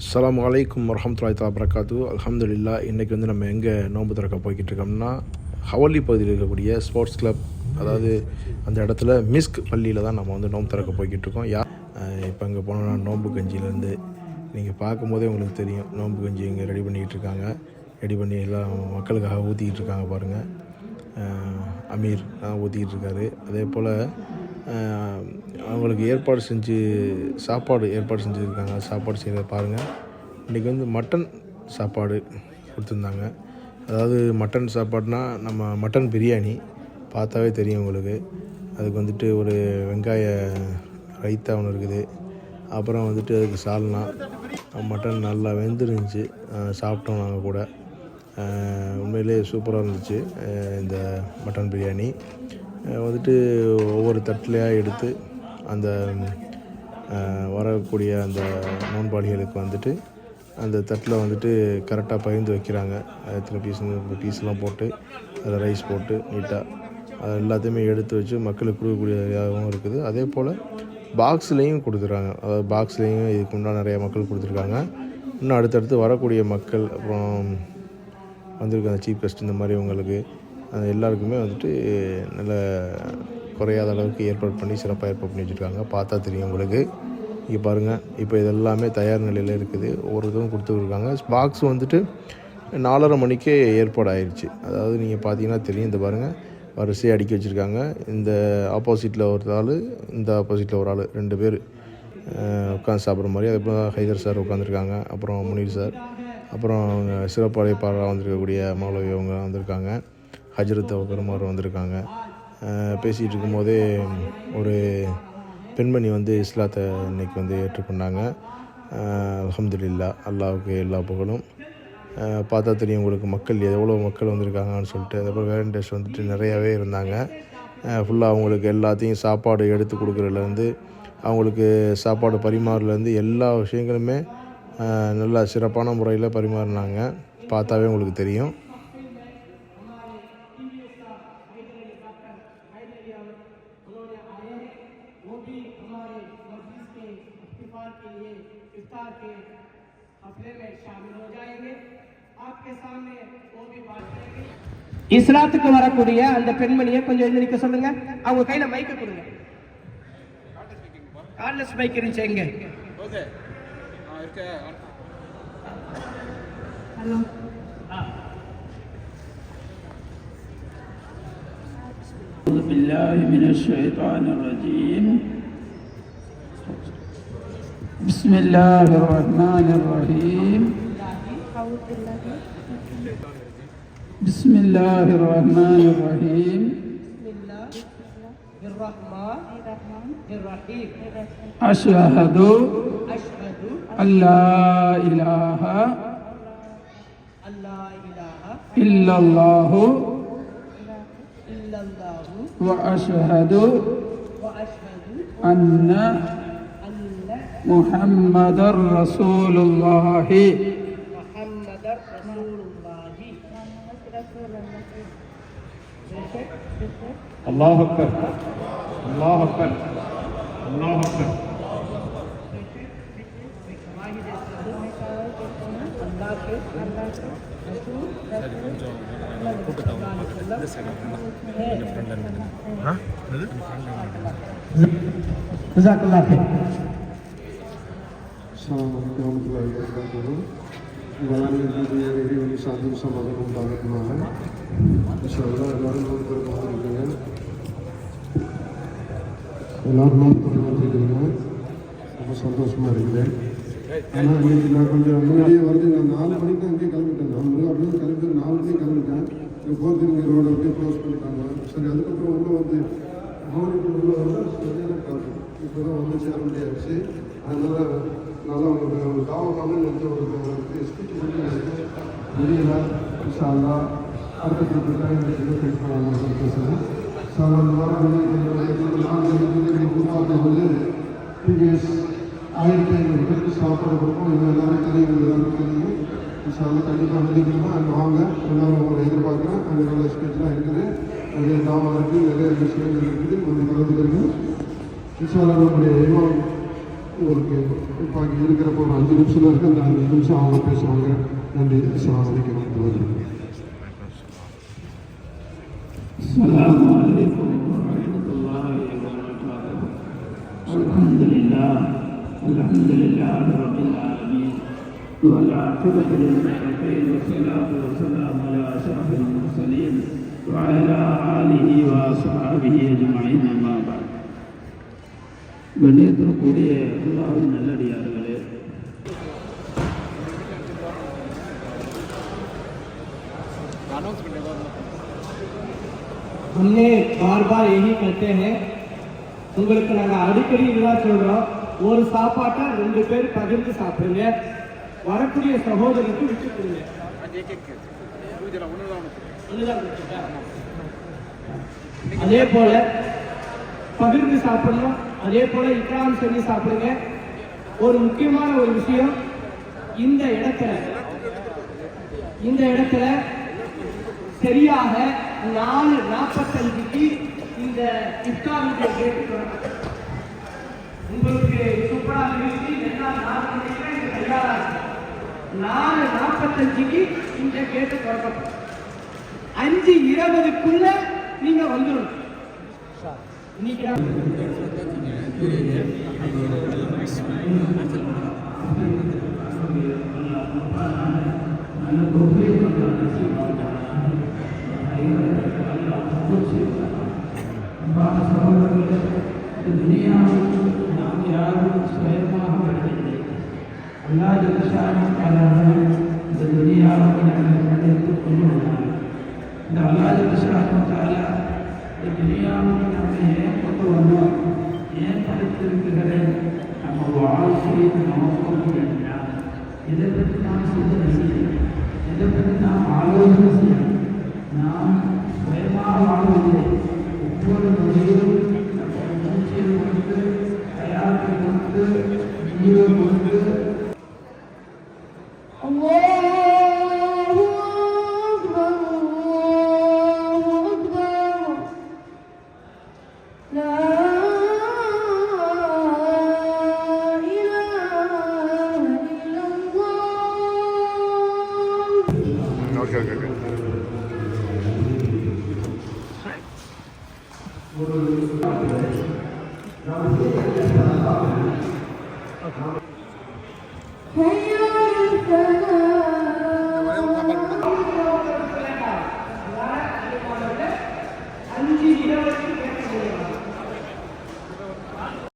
அஸ்லாம் வலைக்கம் வரஹமத்துல்லாஹி தஆலா வரகாத்து இன்றைக்கி வந்து நம்ம எங்கே நோன்பு திறக்க போய்கிட்டு இருக்கோம்னா ஹவல்லி பகுதியில் இருக்கக்கூடிய ஸ்போர்ட்ஸ் கிளப் அதாவது அந்த இடத்துல மிஸ்க் பள்ளியில் தான் நம்ம வந்து நோன்பு திறக்க போய்கிட்டு இருக்கோம் யா இப்போ அங்கே போனோம்னா நோன்பு கஞ்சியிலேருந்து நீங்கள் பார்க்கும்போதே உங்களுக்கு தெரியும். நோன்பு கஞ்சி இங்கே ரெடி பண்ணிக்கிட்டு இருக்காங்க ரெடி பண்ணி எல்லாம் மக்களுக்காக ஊற்றிக்கிட்டு இருக்காங்க பாருங்கள் அமீர் ஊற்றிக்கிட்டு இருக்காரு அதே போல் அவங்களுக்கு ஏற்பாடு செஞ்சு சாப்பாடு ஏற்பாடு செஞ்சுருக்காங்க. சாப்பாடு செய்கிறத பாருங்கள் இன்றைக்கி வந்து மட்டன் சாப்பாடு கொடுத்துருந்தாங்க. அதாவது மட்டன் சாப்பாடுனா நம்ம மட்டன் பிரியாணி பார்த்தாவே தெரியும் உங்களுக்கு. அதுக்கு வந்துட்டு ஒரு வெங்காய ரைத்தா ஒன்று இருக்குது. அப்புறம் வந்துட்டு அதுக்கு சால்னா. மட்டன் நல்லா வெந்துருந்துச்சு. சாப்பிட்டோம் நாங்கள் கூட. உண்மையிலே சூப்பராக இருந்துச்சு. இந்த மட்டன் பிரியாணி. வந்துட்டு ஒவ்வொரு தட்டிலையாக எடுத்து அந்த வரக்கூடிய அந்த நோன்பாளிகளுக்கு வந்துட்டு அந்த தட்டில் வந்துட்டு கரெக்டாக பகிர்ந்து வைக்கிறாங்க. எத்தனை பீஸ் பீஸ்லாம் போட்டு அதில் ரைஸ் போட்டு நீட்டாக அது எல்லாத்தையுமே எடுத்து வச்சு மக்களுக்கு கொடுக்கக்கூடியதாகவும் இருக்குது. அதே போல் பாக்ஸ்லேயும் கொடுத்துருக்காங்க அதாவது பாக்ஸ்லேயும் இதுக்கு முன்னாடி நிறைய மக்கள் கொடுத்துருக்காங்க. இன்னும் அடுத்தடுத்து வரக்கூடிய மக்கள் அப்புறம் வந்திருக்க அந்த சீஃப் கெஸ்ட் இந்த மாதிரி உங்களுக்கு அந்த எல்லாருக்குமே வந்துட்டு நல்ல குறையாத அளவுக்கு ஏற்பாடு பண்ணி சிறப்பாக ஏற்பாடு பண்ணி வச்சுருக்காங்க. பார்த்தா தெரியும் உங்களுக்கு. இங்கே பாருங்கள் இப்போ இதெல்லாமே தயார் நிலையில் இருக்குது. ஒவ்வொரு இதுவும் கொடுத்துருக்காங்க பாக்ஸ் வந்துட்டு நாலரை மணிக்கே ஏற்பாடு ஆயிடுச்சு அதாவது நீங்கள் பார்த்தீங்கன்னா தெரியும் இந்த பாருங்கள் வரிசையாக அடுக்கி வச்சுருக்காங்க. இந்த ஆப்போசிட்டில் ஒரு ஆள் இந்த ஆப்போசிட்டில் ஒரு ஆள் ரெண்டு பேர் உட்காந்து சாப்பிட்ற மாதிரி. அதுக்கப்புறம் ஹைதர் சார் உட்காந்துருக்காங்க அப்புறம் முனீர் சார். அப்புறம் அவங்க சிறப்படைப்பாளராக வந்திருக்கக்கூடிய மௌலவி அவங்க வந்திருக்காங்க. ஹஜரத் பெருமாறு வந்திருக்காங்க. பேசிகிட்டு இருக்கும்போதே ஒரு பெண்மணி வந்து இஸ்லாத்தை இன்னைக்கு வந்து ஏற்றுக்கொண்டாங்க. அலமதுல்லா அல்லாவுக்கு எல்லா புகழும். பார்த்தா தெரியும் உங்களுக்கு மக்கள் எவ்வளோ மக்கள் வந்திருக்காங்கன்னு சொல்லிட்டு. அதுக்கப்புறம் போல் வேலண்டைன்ஸ் வந்துட்டு நிறையாவே இருந்தாங்க. ஃபுல்லாக அவங்களுக்கு எல்லாத்தையும் சாப்பாடு எடுத்து கொடுக்குறதுலேருந்து அவங்களுக்கு சாப்பாடு பரிமாறலேருந்து எல்லா விஷயங்களுமே நல்லா சிறப்பான முறையில் பரிமாறினாங்க. பார்த்தாவே உங்களுக்கு தெரியும். இஸ்லாத்துக்கு வரக்கூடிய அந்த பெண்மணியை கொஞ்சம் எழுந்திருக்க சொல்லுங்க. அவங்க கையில மைக்க கொடுங்க. கார்லெஸ் மைக் இருந்துச்சு எங்க? இருக்கு ஹலோ أعوذ بالله من الشيطان الرجيم بسم الله الرحمن الرحيم بسم الله الرحمن الرحيم الرحمن الرحيم أشهد ألا إله إلا الله وأشهد أن محمد رسول الله الله أكبر. الله أكبر. الله أكبر. இறைவனி சாந்தியும் சமாதானம் உண்டாகட்டுமாக எல்லாரும் நோய் பெருமாக இருக்கீங்க எல்லாரும் நோய் பெருமாக இருக்கீங்க ரொம்ப சந்தோஷமாக இருக்கிறேன் இன்னைக்கு நான் கொஞ்சம் முன்னாடியே வருது நான் நாலு மணிக்கு தான் அங்கேயே கிளம்பிட்டேன். நான் முன்னாடி அப்படியே கிளம்பி நாலு மணிக்கு கிளம்பிட்டேன். இங்கே அப்படியே க்ளோஸ் பண்ணிட்டாங்க. சரி அதுக்கப்புறம் உள்ள வந்து மோனிக்கு வந்து சரியான இப்போ தான் வந்து சேர முடியாச்சு அதனால நல்லா உங்களுக்கு ஒரு வந்து நினைச்ச ஒரு ஸ்பீச் பண்ணி முடியல இன்ஷால்லா அடுத்த ட்ரிப்பு பேசுகிறேன் வாரம் நாலு வந்து ப்ரீவியஸ் ஆயிரத்தி ஐநூறு பேருக்கு சாப்பாடு கொடுப்போம் இது எல்லாரும் தெரியும் எல்லாரும் தெரியும் இன்ஷால்லா கண்டிப்பாக நினைக்கணுமா அங்கே வாங்க எல்லாரும் உங்களை எதிர்பார்க்குறேன் அங்கே நல்ல ஸ்பீச்லாம் இருக்குது நிறைய தாவம் இருக்குது நிறைய விஷயங்கள் இருக்குது கொஞ்சம் கலந்துக்கிறீங்க இன்ஷால்லா நம்முடைய இமாம் உங்களுக்கு இப்போ அங்கே இருக்கிறப்போ ஒரு அஞ்சு நிமிஷம் தான் இருக்குது அந்த அஞ்சு நிமிஷம் அவங்க பேசுவாங்க நன்றி அஸ்ஸலாமு அலைக்கும் வரமத்துல்லாஹி السلام عليكم ورحمة الله وبركاته الحمد لله الحمد لله رب العالمين والعاقبة للمتقين والصلاة والسلام على أشرف المرسلين وعلى آله وأصحابه أجمعين أما بعد கண்ணியத்திற்குரிய அல்லாவின் நல்லடியார்களே हमने बार बार यही कहते हैं உங்களுக்கு நாங்கள் அடிக்கடி இதுதான் சொல்கிறோம் ஒரு சாப்பாட்டை ரெண்டு பேர் பகிர்ந்து சாப்பிடுங்க. வரக்கூடிய சகோதரருக்கு விட்டு கொடுங்க. அதே போல பகிர்ந்து சாப்பிடணும். அதே போல இக்ராம் சொல்லி சாப்பிடுங்க. ஒரு முக்கியமான ஒரு விஷயம் இந்த இடத்துல இந்த இடத்துல சரியாக நாலு நாற்பத்தஞ்சுக்கு இந்த இஸ்லாமிய கேட்டு உங்களுக்கு நாலு நாற்பத்தஞ்சுக்கு இந்த கேட்டு திறக்கப்படும் அஞ்சு இருபதுக்குள்ள நீங்க வந்துடும் நான் நாம் யாரும் சுயமாக வரவில்லை அல்லா ஜலசானம் على இந்த الدنيا நாங்கள் படைத்துக் கொண்டுள்ளார் இந்த அல்லா ஜலசானம் தாலா இந்த துனியாவை நம்ம ஏன் கொண்டு வந்தோம் ஏன் படைத்திருக்கிறேன் நம்ம வாழ்க்கையை நோக்கம் என்ன இதை பற்றி நாம் சிந்தனை செய்யணும் இதை பற்றி நாம் ஆலோசனை செய்யணும் நாம் சுயமாக வாழவில்லை ஒவ்வொரு நொடியிலும் நம்ம மூச்சியை கொடுத்து தயாரிப்பை கொடுத்து நீரை கொடுத்து Hey!